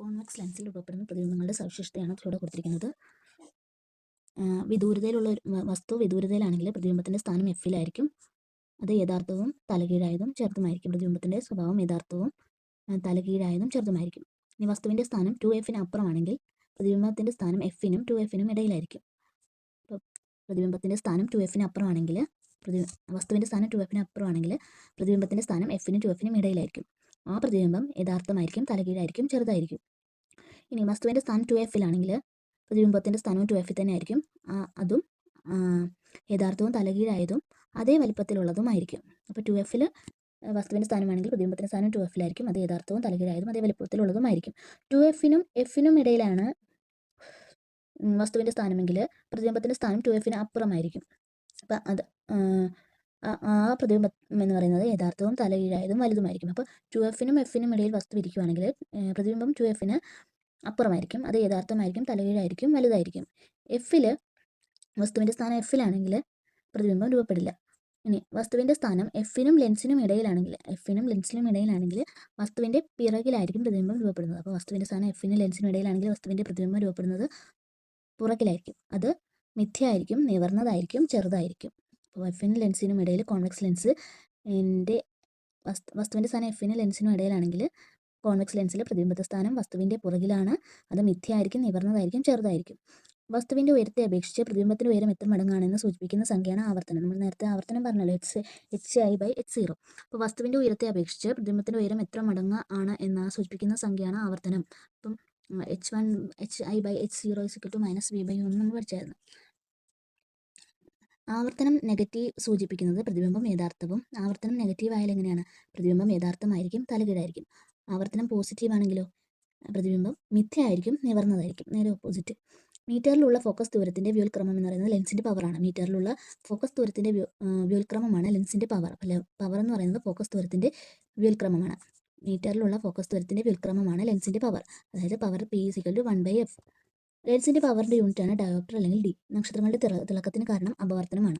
Convex ലെൻസിൽ രൂപപ്പെടുന്ന പ്രതിബിംബങ്ങളുടെ സവിശേഷതയാണ് അതിലൂടെ കൊടുത്തിരിക്കുന്നത്. വിദൂരതയിലുള്ള വസ്തു വിദൂരതയിലാണെങ്കിൽ പ്രതിബിംബത്തിന്റെ സ്ഥാനം എഫിലായിരിക്കും അത് യഥാർത്ഥവും തലകീഴായതും ചെറുതുമായിരിക്കും. പ്രതിബിംബത്തിന്റെ സ്വഭാവം യഥാർത്ഥവും തലകീഴായതും ചെറുതുമായിരിക്കും. ഇനി വസ്തുവിന്റെ സ്ഥാനം ടു എഫിന് അപ്പുറമാണെങ്കിൽ പ്രതിബിംബത്തിന്റെ സ്ഥാനം എഫിനും ടു എഫിനും ഇടയിലായിരിക്കും. അപ്പോൾ പ്രതിബിംബത്തിന്റെ സ്ഥാനം ടു എഫിന് അപ്പുറമാണെങ്കിൽ പ്രതി വസ്തുവിന്റെ സ്ഥാനം ടു എഫിന് അപ്പുറമാണെങ്കിൽ പ്രതിബിംബത്തിന്റെ സ്ഥാനം എഫിനും ടു എഫിനും ഇടയിലായിരിക്കും. ആ പ്രതിബിംബം യഥാർത്ഥമായിരിക്കും തലകീഴായിരിക്കും ചെറുതായിരിക്കും. ഇനി വസ്തുവിന്റെ സ്ഥാനം ടു എഫിലാണെങ്കിൽ പ്രതിബിംബത്തിന്റെ സ്ഥാനവും ടു എഫിൽ തന്നെ ആയിരിക്കും. അതും യഥാർത്ഥവും തലകീഴായതും അതേ വലിപ്പത്തിലുള്ളതുമായിരിക്കും അപ്പോൾ ടു എഫിൽ വസ്തുവിന്റെ സ്ഥാനമാണെങ്കിൽ പ്രതിബിംബത്തിന്റെ സ്ഥാനം ടു എഫിലായിരിക്കും അത് യഥാർത്ഥവും തലകീഴായതും അതേ വലിപ്പത്തിലുള്ളതുമായിരിക്കും ടു എഫിനും എഫിനും ഇടയിലാണ് വസ്തുവിന്റെ സ്ഥാനമെങ്കിൽ പ്രതിബിംബത്തിന്റെ സ്ഥാനം ടു എഫിന് അപ്പുറമായിരിക്കും. അപ്പം അത് ആ, പ്രതിബിംബം എന്ന് പറയുന്നത് യഥാർത്ഥവും തലകീഴായതും വലുതുമായിരിക്കും. അപ്പോൾ ടു എഫിനും എഫിനും ഇടയിൽ വസ്തു ഇരിക്കുവാണെങ്കിൽ പ്രതിബിംബം ടു എഫിന് അപ്പുറമായിരിക്കും. അത് യഥാർത്ഥമായിരിക്കും തലകീഴായിരിക്കും വലുതായിരിക്കും. എഫിൽ വസ്തുവിന്റെ സ്ഥാനം എഫിലാണെങ്കിൽ പ്രതിബിംബം രൂപപ്പെടില്ല. ഇനി വസ്തുവിന്റെ സ്ഥാനം എഫിനും ലെൻസിനും ഇടയിലാണെങ്കിൽ എഫിനും ലെൻസിനും ഇടയിലാണെങ്കിൽ വസ്തുവിന്റെ പിറകിലായിരിക്കും പ്രതിബിംബം രൂപപ്പെടുന്നത്. അപ്പോൾ വസ്തുവിന്റെ സ്ഥാനം എഫിനും ലെൻസിനും ഇടയിലാണെങ്കിൽ വസ്തുവിന്റെ പ്രതിബിംബം രൂപപ്പെടുന്നത് പുറകിലായിരിക്കും. അത് മിഥ്യയായിരിക്കും നിവർന്നതായിരിക്കും ചെറുതായിരിക്കും. അപ്പോൾ എഫിനും ലെൻസിനും ഇടയിൽ കോൺവെക്സ് ലെൻസ് എന്റെ വസ്തു വസ്തുവിന്റെ സ്ഥാനം എഫിനും ലെൻസിനും ഇടയിലാണെങ്കിൽ കോൺവെക്സ് ലെൻസിൽ പ്രതിബിംബത്തെ സ്ഥാനം വസ്തുവിന്റെ പുറകിലാണ്. അത് മിഥ്യയായിരിക്കും നിവർന്നതായിരിക്കും ചെറുതായിരിക്കും. വസ്തുവിന്റെ ഉയരത്തെ അപേക്ഷിച്ച് പ്രതിബിംബത്തിന്റെ ഉയരം എത്ര മടങ്ങാണെന്ന് സൂചിപ്പിക്കുന്ന സംഖ്യയാണ് ആവർത്തനം. നമ്മൾ നേരത്തെ ആവർത്തനം പറഞ്ഞല്ലോ h h i by h zero അപ്പോൾ വസ്തുവിന്റെ ഉയരത്തെ അപേക്ഷിച്ച് പ്രതിബിംബത്തിന്റെ ഉയരം എത്ര മടങ്ങ് ആണ് എന്ന് സൂചിപ്പിക്കുന്ന സംഖ്യയാണ് ആവർത്തനം. അപ്പം h one h i by h zero is equal to minus v by ഒന്ന് നമ്മൾ പഠിച്ചായിരുന്നു. ആവർത്തനം നെഗറ്റീവ് സൂചിപ്പിക്കുന്നത് പ്രതിബിംബം യഥാർത്ഥവും. ആവർത്തനം നെഗറ്റീവ് ആയാൽ എങ്ങനെയാണ്? പ്രതിബിംബം യഥാർത്ഥമായിരിക്കും തലകീഴായിരിക്കും. ആവർത്തനം പോസിറ്റീവ് ആണെങ്കിലോ? പ്രതിബിംബം മിഥ്യയായിരിക്കും നിവർന്നതായിരിക്കും. നേരെ ഓപ്പോസിറ്റ് മീറ്ററിലുള്ള ഫോക്കസ് ദൂരത്തിന്റെ വ്യുൽക്രമം എന്ന് പറയുന്നത് ലെൻസിന്റെ പവറാണ് മീറ്ററിലുള്ള ഫോക്കസ് ദൂരത്തിന്റെ വ്യൂൽക്രമമാണ് ലെൻസിന്റെ പവർ അല്ല? പവർ എന്ന് പറയുന്നത് ഫോക്കസ് ദൂരത്തിന്റെ വ്യുൽക്രമമാണ്. മീറ്ററിലുള്ള ഫോക്കസ് ദൂരത്തിന്റെ വ്യുൽക്രമമാണ് ലെൻസിന്റെ പവർ അതായത് power p equal to one by f ലെൻസിന്റെ പവറിന്റെ യൂണിറ്റാണ് ഡയോപ്റ്റർ അല്ലെങ്കിൽ ഡി നക്ഷത്രങ്ങളുടെ തിള തിളക്കത്തിന് കാരണം അപവർത്തനമാണ്.